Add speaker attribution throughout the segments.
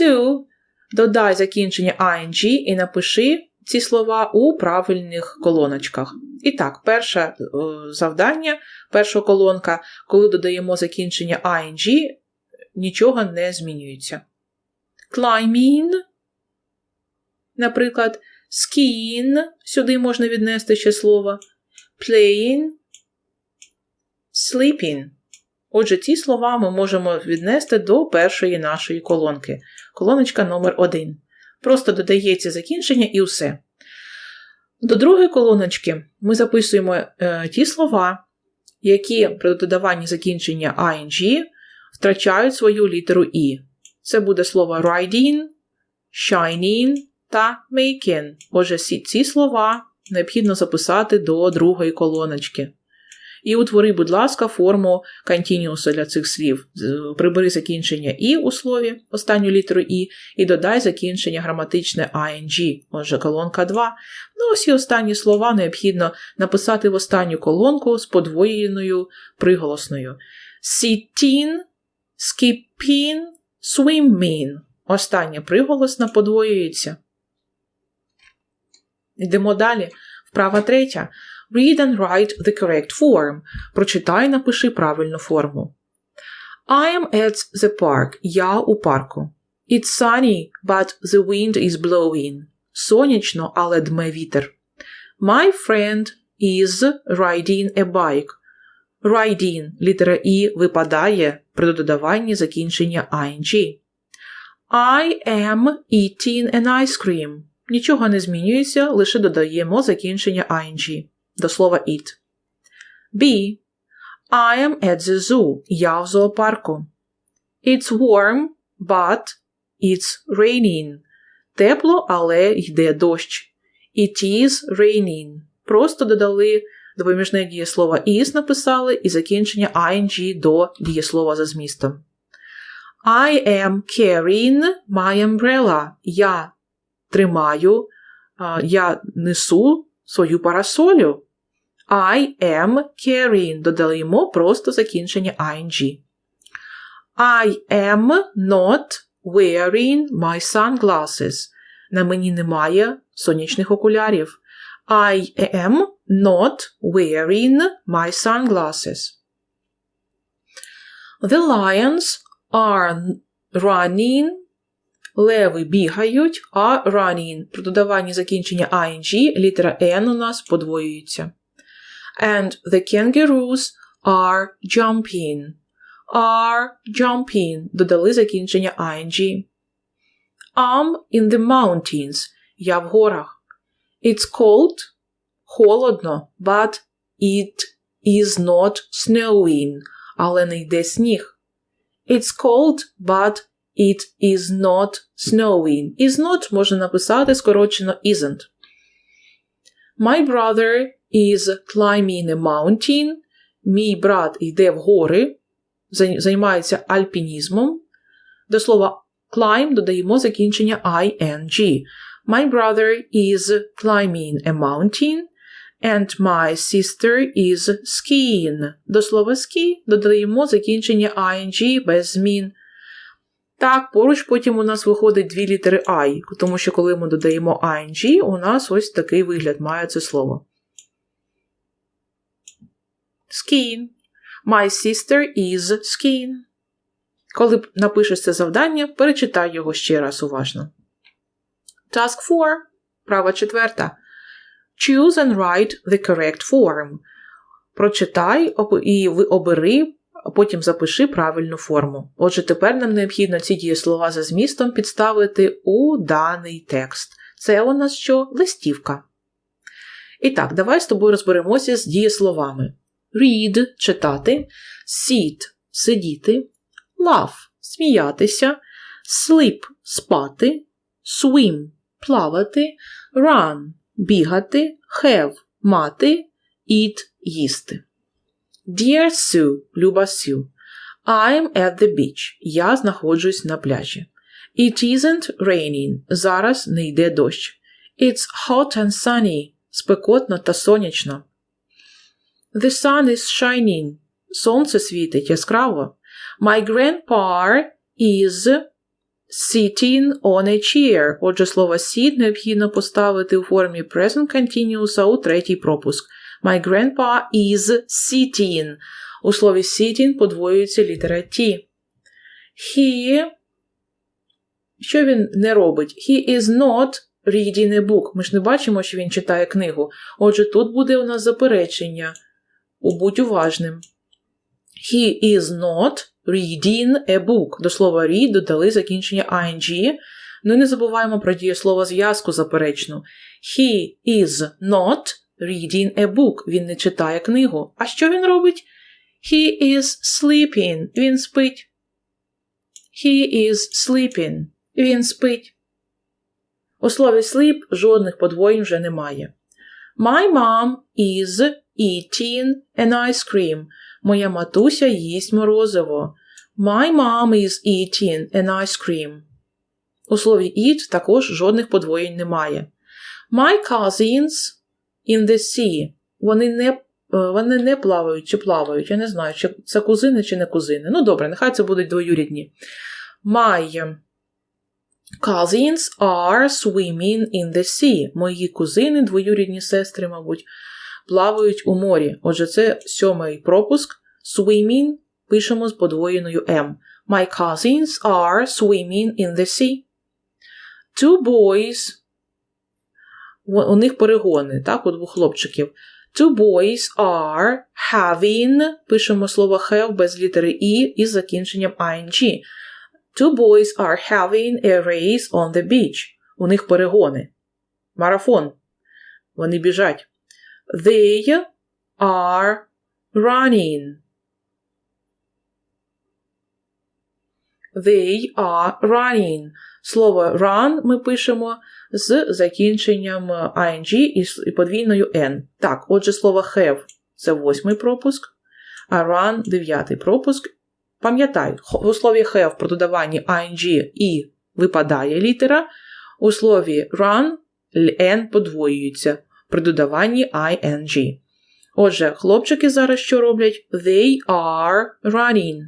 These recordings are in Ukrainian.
Speaker 1: to додай закінчення ing і напиши ці слова у правильних колоночках. І так, перше е, завдання, перша колонка, коли додаємо закінчення ing, нічого не змінюється. Climbing, наприклад, skiing, сюди можна віднести ще слово, playing, sleeping. Отже, ці слова ми можемо віднести до першої нашої колонки. Колоночка номер 1 Просто додається закінчення і все. До другої колоночки ми записуємо е, ті слова, які при додаванні закінчення ING втрачають свою літеру І. Це буде слово riding, shining та making. Отже, ці слова необхідно записати до другої колоночки. І утвори, будь ласка, форму континіуса для цих слів. Прибери закінчення і у слові, останню літеру І, і додай закінчення граматичне ING, отже, колонка 2. Ну, ось останні слова необхідно написати в останню колонку з подвоєною приголосною. Sitting, skipping, swimming. Остання приголосна подвоюється. Йдемо далі. Вправа третя. Read and write the correct form. Прочитай, напиши правильну форму. I am at the park. Я у парку. It's sunny, but the wind is blowing. Сонячно, але дме вітер. My friend is riding a bike. Riding літера І випадає при додаванні закінчення ing. I am eating an ice cream. Нічого не змінюється, лише додаємо закінчення ing до слова it. B. I am at the zoo. Я в зоопарку. It's warm, but it's raining. Тепло, але йде дощ. It is raining. Просто додали допоміжне дієслово is написали і закінчення ing до дієслова за змістом. I am carrying my umbrella. Я тримаю, я несу свою парасолю. I am carrying. Додаємо просто закінчення ing. I am not wearing my sunglasses. На мені немає сонячних окулярів. I am not wearing my sunglasses. The lions are running. Леви бігають, а running. При додаванні закінчення ing літера N у нас подвоюється and the kangaroos are jumping. Are jumping. Додали закінчення ing. I'm in the mountains. Я в горах. It's cold. Холодно, but it is not snowing. Але не йде сніг. It's cold, but it is not snowing. Is not можна написати скорочено isn't. My brother is climbing a mountain. Мій брат йде в гори, займається альпінізмом. До слова climb додаємо закінчення ing. My brother is climbing a mountain. And my sister is skiing. До слова ski додаємо закінчення ing без змін. Так, поруч потім у нас виходить дві літери I, тому що коли ми додаємо ing, у нас ось такий вигляд має це слово. Skiing. My sister is skiing. Коли напишеш це завдання, перечитай його ще раз уважно. Task 4. Права четверта. Choose and write the correct form. Прочитай і обери, а потім запиши правильну форму. Отже, тепер нам необхідно ці дієслова за змістом підставити у даний текст. Це у нас що? Листівка. І так, давай з тобою розберемося з дієсловами read читати, sit сидіти, laugh сміятися, sleep спати, swim плавати, run бігати, have мати, eat їсти. Dear Sue, Люба Сю, I'm at the beach. Я знаходжусь на пляжі. It isn't raining. Зараз не йде дощ. It's hot and sunny. Спекотно та сонячно. The sun is shining. Сонце світить яскраво. My grandpa is sitting on a chair. Отже, слово sit необхідно поставити у формі present continuous у третій пропуск. My grandpa is sitting. У слові sitting подвоюється літера T. He. Що він не робить? He is not reading a book. Ми ж не бачимо, що він читає книгу. Отже, тут буде у нас заперечення. Будь уважним. He is not reading a book. До слова read додали закінчення ing. Ну і не забуваємо про дієслово зв'язку заперечну. He is not reading a book. Він не читає книгу. А що він робить? He is sleeping. Він спить. He is sleeping. Він спить. У слові sleep жодних подвоєнь вже немає. My mom is eating an ice cream. Моя матуся їсть морозиво. My mom is eating an ice cream. У слові eat також жодних подвоєнь немає. My cousins in the sea. Вони не вони не плавають чи плавають. Я не знаю, чи це кузини чи не кузини. Ну добре, нехай це будуть двоюрідні. My cousins are swimming in the sea. Мої кузини, двоюрідні сестри, мабуть, плавають у морі. Отже, це сьомий пропуск. Swimming пишемо з подвоєною M. My cousins are swimming in the sea. Two boys. У них перегони, так, у двох хлопчиків. Two boys are having, пишемо слово have без літери І із закінченням ing. Two boys are having a race on the beach. У них перегони. Марафон. Вони біжать. They are running. They are running. Слово run ми пишемо з закінченням ing і подвійною n. Так, отже, слово have це восьмий пропуск, а run дев'ятий пропуск. Пам'ятай, у слові have про додаванні ing і випадає літера, у слові run n подвоюється при додаванні ing. Отже, хлопчики зараз що роблять? They are running.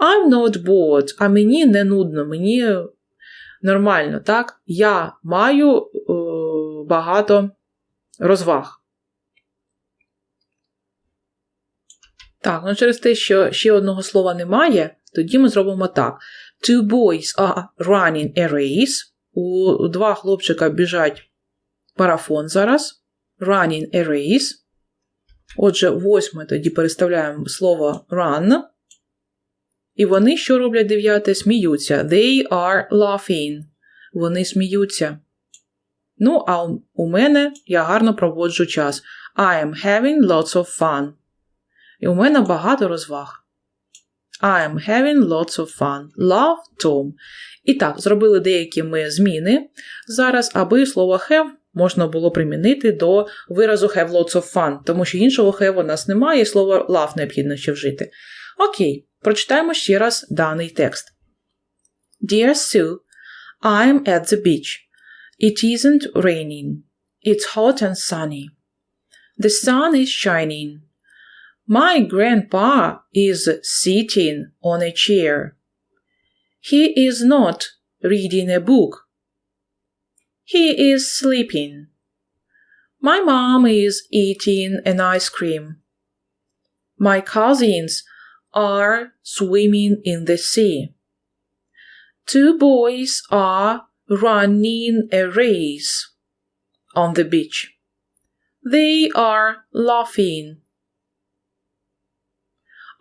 Speaker 1: I'm not bored, а мені не нудно, мені нормально, так? Я маю е, багато розваг. Так, ну через те, що ще одного слова немає, тоді ми зробимо так. Two boys are running a race. У два хлопчика біжать марафон зараз. Running a race. Отже, восьме тоді переставляємо слово run. І вони, що роблять дев'яте, сміються. They are laughing. Вони сміються. Ну, а у мене я гарно проводжу час. I am having lots of fun. І у мене багато розваг. I am having lots of fun. Love Tom. І так, зробили деякі ми зміни зараз, аби слово have можна було примінити до виразу have lots of fun, тому що іншого have у нас немає, і слово love необхідно ще вжити. Окей. Прочитаємо ще раз даний текст. Dear Sue, I'm at the beach. It isn't raining. It's hot and sunny. The sun is shining. My grandpa is sitting on a chair. He is not reading a book. He is sleeping. My mom is eating an ice cream. My cousins are swimming in the sea. Two boys are running a race on the beach. They are laughing.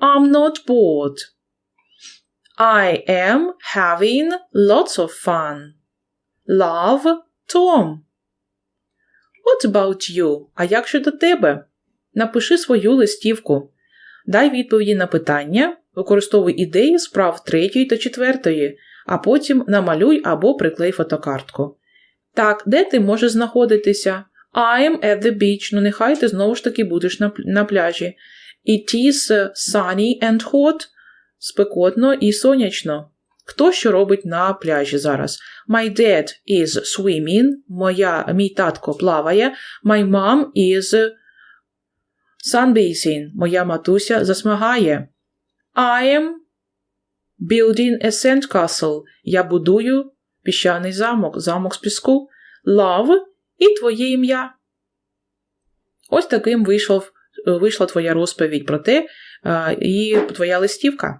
Speaker 1: I'm not bored. I am having lots of fun. Love, Tom. What about you? А як щодо тебе? Напиши свою листівку. Дай відповіді на питання, використовуй ідеї справ третьої та четвертої, а потім намалюй або приклей фотокартку. Так, де ти можеш знаходитися? I am at the beach, ну нехай ти знову ж таки будеш на, пляжі. It is sunny and hot, спекотно і сонячно. Хто що робить на пляжі зараз? My dad is swimming, моя, мій татко плаває, my mom is Sunbathing. Моя матуся засмагає. I am Building a sandcastle. Я будую піщаний замок, замок з піску. Love і твоє ім'я. Ось таким вийшов, вийшла твоя розповідь про те, е, і твоя листівка.